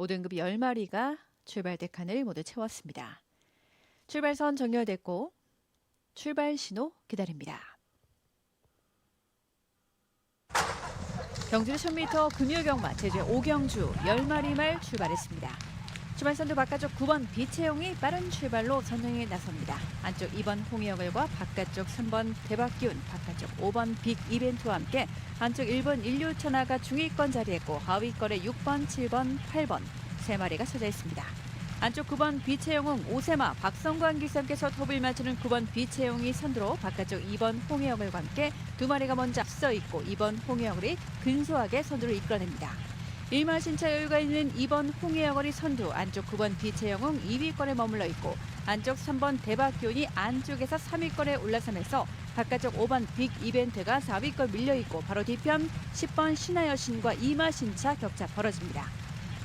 5등급 10마리가 출발 대 칸을 모두 채웠습니다. 출발선 정렬됐고 출발 신호 기다립니다. 경주 1000m 금요경마 제주의 오경주 10마리 말 출발했습니다. 출발선도 바깥쪽 9번 비채용이 빠른 출발로 선행에 나섭니다. 안쪽 2번 홍영을과 바깥쪽 3번 대박기운, 바깥쪽 5번 빅 이벤트와 함께 안쪽 1번 인류천하가 중위권 자리했고 하위권에 6번, 7번, 8번 세 마리가 서져 있습니다. 안쪽 9번 비채용은 오세마, 박성관 기사께서 톱을 맞추는 9번 비채용이 선두로 바깥쪽 2번 홍혜영을과 함께 두 마리가 먼저 앞서 있고 2번 홍혜영을이 근소하게 선두를 이끌어냅니다. 일마 신차 여유가 있는 2번 홍혜영을이 선두, 안쪽 9번 비채영은 2위권에 머물러 있고 안쪽 3번 대박기운이 안쪽에서 3위권에 올라서면서 바깥쪽 5번 빅 이벤트가 4위권 밀려 있고 바로 뒤편 10번 신하여신과 이마 신차 격차 벌어집니다.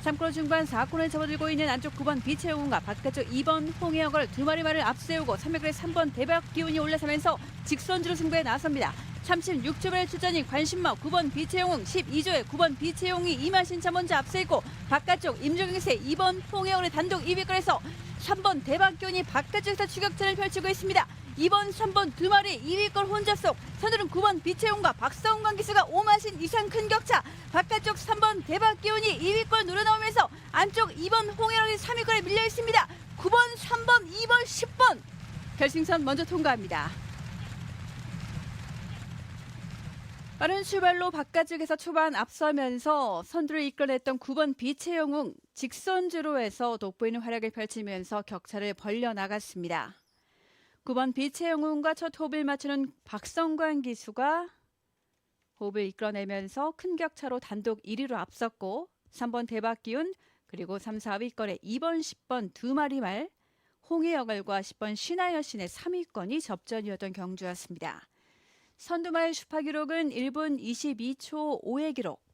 3코너 중반 4코너에 접어들고 있는 안쪽 9번 비채용과 바깥쪽 2번 홍혜영을 두 마리 말을 앞세우고 300에 3번 대박 기운이 올라서면서 직선주로 승부에 나섭니다. 36초의 출전이 관심마 9번 비채용은 12조에 9번 비채용이 이마신차 먼저 앞서 있고 바깥쪽 임종경세 2번 홍혜원의 단독 2위권에서 3번 대박기운이 바깥쪽에서 추격전을 펼치고 있습니다. 2번, 3번 두 마리 2위권 혼잡속 선두는 9번 비채용과 박성관 기수가 5마신 이상 큰 격차 바깥쪽 3번 대박기운이 2위권 누려나오면서 안쪽 2번 홍혜원이 3위권에 밀려 있습니다. 9번, 3번, 2번, 10번 결승선 먼저 통과합니다. 빠른 출발로 바깥쪽에서 초반 앞서면서 선두를 이끌어냈던 9번 비채영웅 직선주로 해서 돋보이는 활약을 펼치면서 격차를 벌려 나갔습니다. 9번 비채영웅과 첫 호흡을 맞추는 박성관 기수가 호흡을 이끌어내면서 큰 격차로 단독 1위로 앞섰고 3번 대박기운 그리고 3, 4위권에 2번, 10번 두 마리 말 홍해여걸과 10번 신하여신의 3위권이 접전이었던 경주였습니다. 선두마의 슈파 기록은 1분 22초 5의 기록.